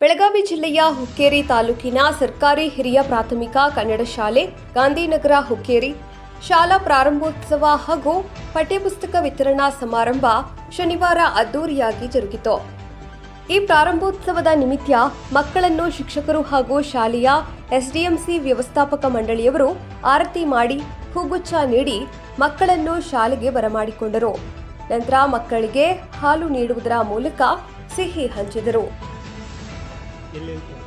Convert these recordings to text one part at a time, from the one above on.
ಬೆಳಗಾವಿ ಜಿಲ್ಲೆಯ ಹುಕ್ಕೇರಿ ತಾಲೂಕಿನ ಸರ್ಕಾರಿ ಹಿರಿಯ ಪ್ರಾಥಮಿಕ ಕನ್ನಡ ಶಾಲೆ, ಗಾಂಧಿನಗರ ಹುಕ್ಕೇರಿ. ಶಾಲಾ ಪ್ರಾರಂಭೋತ್ಸವ ಹಾಗೂ ಪಠ್ಯಪುಸ್ತಕ ವಿತರಣಾ ಸಮಾರಂಭ ಶನಿವಾರ ಅದ್ದೂರಿಯಾಗಿ ಜರುಗಿತು. ಈ ಪ್ರಾರಂಭೋತ್ಸವದ ನಿಮಿತ್ತ ಮಕ್ಕಳನ್ನು ಶಿಕ್ಷಕರು ಹಾಗೂ ಶಾಲೆಯ ಎಸ್ಡಿಎಂಸಿ ವ್ಯವಸ್ಥಾಪಕ ಮಂಡಳಿಯವರು ಆರತಿ ಮಾಡಿ ಹೂಗುಚ್ಛ ನೀಡಿ ಮಕ್ಕಳನ್ನು ಶಾಲೆಗೆ ಬರಮಾಡಿಕೊಂಡರು. ನಂತರ ಮಕ್ಕಳಿಗೆ ಹಾಲು ನೀಡುವುದರ ಮೂಲಕ ಸಿಹಿ ಹಂಚಿದರು. или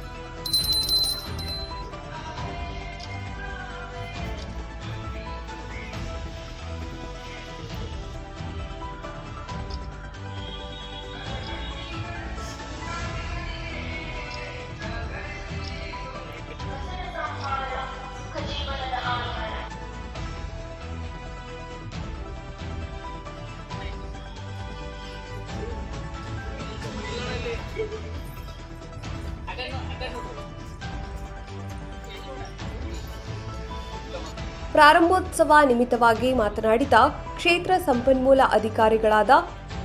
ಪ್ರಾರಂಭೋತ್ಸವ ನಿಮಿತ್ತವಾಗಿ ಮಾತನಾಡಿದ ಕ್ಷೇತ್ರ ಸಂಪನ್ಮೂಲ ಅಧಿಕಾರಿಗಳಾದ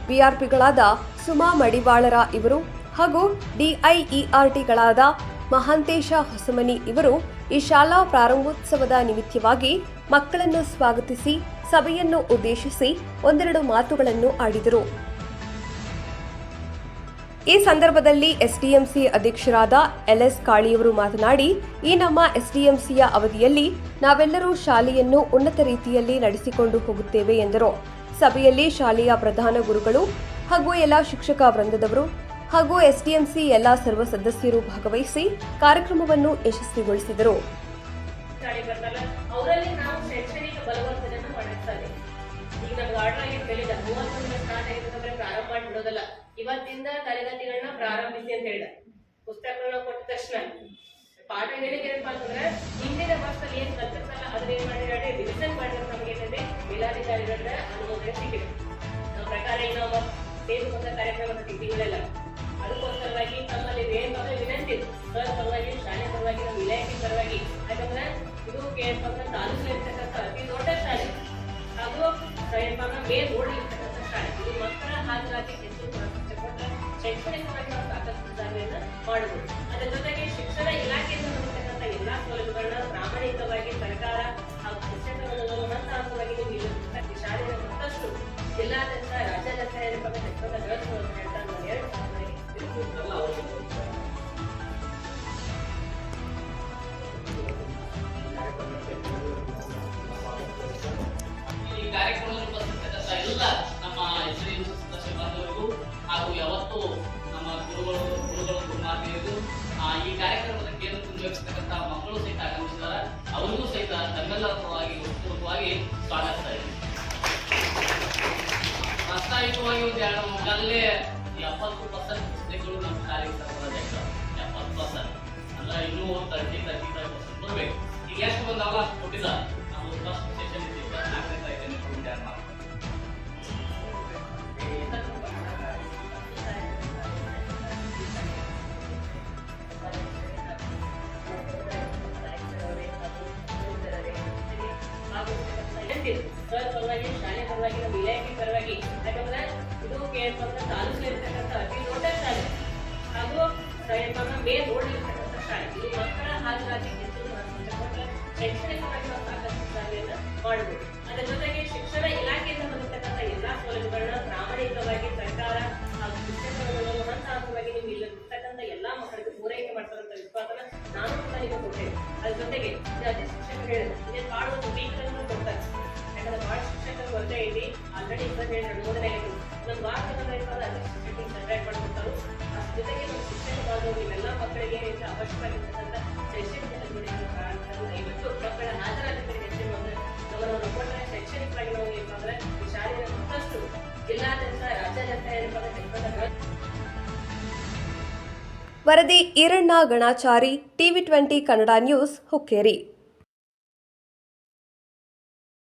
ಬಿಆರ್ಪಿಗಳಾದ ಸುಮಾ ಮಡಿವಾಳರ ಇವರು ಹಾಗೂ ಡಿಐಇಆರ್ಟಿಗಳಾದ ಮಹಾಂತೇಶ ಹೊಸಮನಿ ಇವರು ಈ ಶಾಲಾ ಪ್ರಾರಂಭೋತ್ಸವದ ನಿಮಿತ್ತವಾಗಿ ಮಕ್ಕಳನ್ನು ಸ್ವಾಗತಿಸಿ ಸಭೆಯನ್ನು ಉದ್ದೇಶಿಸಿ ಒಂದೆರಡು ಮಾತುಗಳನ್ನು ಆಡಿದರು. ಈ ಸಂದರ್ಭದಲ್ಲಿ ಎಸ್ಡಿಎಂಸಿ ಅಧ್ಯಕ್ಷರಾದ ಎಲ್ಎಸ್ ಕಾಳಿಯವರು ಮಾತನಾಡಿ, ಈ ನಮ್ಮ ಎಸ್ಡಿಎಂಸಿಯ ಅವಧಿಯಲ್ಲಿ ನಾವೆಲ್ಲರೂ ಶಾಲೆಯನ್ನು ಉನ್ನತ ರೀತಿಯಲ್ಲಿ ನಡೆಸಿಕೊಂಡು ಹೋಗುತ್ತೇವೆ ಎಂದರು. ಸಭೆಯಲ್ಲಿ ಶಾಲೆಯ ಪ್ರಧಾನ ಗುರುಗಳು ಹಾಗೂ ಎಲ್ಲ ಶಿಕ್ಷಕ ವೃಂದದವರು ಹಾಗೂ ಎಸ್ಡಿಎಂಸಿ ಎಲ್ಲ ಸರ್ವ ಸದಸ್ಯರು ಭಾಗವಹಿಸಿ ಕಾರ್ಯಕ್ರಮವನ್ನು ಯಶಸ್ವಿಗೊಳಿಸಿದರು. ಈಗ ಆಗಿದ್ದು ಹೇಳಿದ ಮೂವತ್ತೊಂದರ ಸ್ಥಾನ ಆಗಿರ್ತಂದ್ರೆ ಪ್ರಾರಂಭ ಮಾಡಿ ಬಿಡೋದಲ್ಲ ಇವತ್ತಿಂದ ತರಗತಿಗಳನ್ನ ಪ್ರಾರಂಭಿಸಿ ಅಂತ ಹೇಳಿದ. ಪುಸ್ತಕಗಳನ್ನ ಕೊಟ್ಟ ತಕ್ಷಣ. ಪಾಠ ಹೇಳಿಕೆ ಏನಪ್ಪಾ ಅಂತಂದ್ರೆ, ಹಿಂದಿನ ವರ್ಷದಲ್ಲಿ ಏನ್ ಕಲ್ತಿರ್ತಾರಲ್ಲ ಅದನ್ನ ಏನ್ ಮಾಡಿದ್ರೆ ರಿವಿಷನ್ ಮಾಡಿದ್ರೆ ನಮ್ಗೆ ಏನಂದ್ರೆ ಮೇಲಾಧಿಕಾರಿಗಳ ಅನುಮೋದನೆ ಸಿಕ್ಕಿದೆ. ನಮ್ಮ ಪ್ರಕಾರ ಈಗ ನಾವು ಸೇರಿಸುವಂತ ಕಾರ್ಯಕ್ರಮ ತಿಂಗಳೆಲ್ಲ ಅದಕ್ಕೋಸ್ಕರವಾಗಿ ತಮ್ಮಲ್ಲಿ ಏನಪ್ಪ ಅಂದ್ರೆ ವಿನಂತಿ ಸರ್ ಪರವಾಗಿ, ಶಾಲೆ ಪರವಾಗಿ, ನಮ್ಮ ಇಲಾಖೆ ಪರವಾಗಿ. ಯಾಕಂದ್ರೆ ಇದು ಏನಪ್ಪ ಅಂದ್ರೆ ತಾಲೂಕಿನಲ್ಲಿರ್ತಕ್ಕಂಥ ಅತಿ ದೊಡ್ಡ ಶಾಲೆ. ಹಾಗೂ ಮೇನ್ ರೋಡ್ ಇರ್ತಕ್ಕಂಥ ಶಾಲೆ ಮಕ್ಕಳ ಹಾಜರಾತಿ ಹೆಚ್ಚು ಶೈಕ್ಷಣಿಕವಾಗಿ ನಾವು ಸಾಕಷ್ಟು ಮಾಡಬಹುದು. ಅದರ ಜೊತೆಗೆ ಶಿಕ್ಷಣ ಇಲಾಖೆಯಿಂದ ಬರತಕ್ಕಂಥ ಎಲ್ಲಾ ಸೌಲಭ್ಯಗಳನ್ನ ಪ್ರಾಮಾಣಿಕವಾಗಿ ಸರ್ಕಾರ ಸ್ವಾಗತಿಸ್ತಾ ಇದ್ದೀನಿ ಪ್ರಾಸ್ತಾವಿಕವಾಗಿ ಒಂದು ಎರಡು ಈಗಾಗಲೇ ಎಪ್ಪತ್ತು ಪರ್ಸೆಂಟ್ ಪುಸ್ತಕಗಳು ನಮ್ಮ ಕಾರ್ಯಕ್ರಮದಲ್ಲಿ ಎಪ್ಪತ್ತು ಪರ್ಸೆಂಟ್ ಅಲ್ಲ ಇನ್ನೂ ತರ್ಟಿ ತರ್ಟಿ ಫೈವ್ ಪರ್ಸೆಂಟ್ ಈಗ ಎಷ್ಟು ಬಂದಾವಲ್ಲ ಅಷ್ಟು ಕೊಟ್ಟಿದ್ದಾರೆ ನಾವು ಫಸ್ಟ್ ಸೆಷನ್ ಇದ್ದೀವಿ ಪರವಾಗಿ ನಮ್ಮ ಇಲಾಖೆ ಪರವಾಗಿ. ಯಾಕಂದ್ರೆ ಇದು ಏನಪ್ಪ ಅಂದ್ರೆ ತಾಲೂಕಿನಲ್ಲಿರ್ತಕ್ಕಂಥ ಅತಿ ದೊಡ್ಡ ಶಾಲೆ. ಹಾಗೂ ನಮ್ಮ ಮೇನ್ ರೋಡ್ ಇರ್ತಕ್ಕಂಥ ಶಾಲೆ. ಇದು ಮಕ್ಕಳ ಹಾಜರಾತಿ ಹೆಚ್ಚು ಸಾಕಷ್ಟು ಅದರ ಜೊತೆಗೆ ಆಗಿದೆ ನಮ್ಮ ಭಾರತ ಕರ್ನಾಟಕದ ಅಧ್ಯಕ್ಷ ಜೊತೆಗೆ ಶಿಕ್ಷಣ ಮಕ್ಕಳಿಗೆ ಶೈಕ್ಷಣಿಕ ದಯವಿಟ್ಟು ಮಕ್ಕಳ ಹೆಚ್ಚಿನ ಅವರವರ ಶೈಕ್ಷಣಿಕವಾಗಿ ನಾವು ಈ ಶಾಲೆಯ ಮತ್ತಷ್ಟು ಜಿಲ್ಲಾದ್ಯಂತ ರಾಜ್ಯಾದ್ಯಂತ ವರದಿ Iranna Ganachari, TV twenty Kannada news Hukkeri.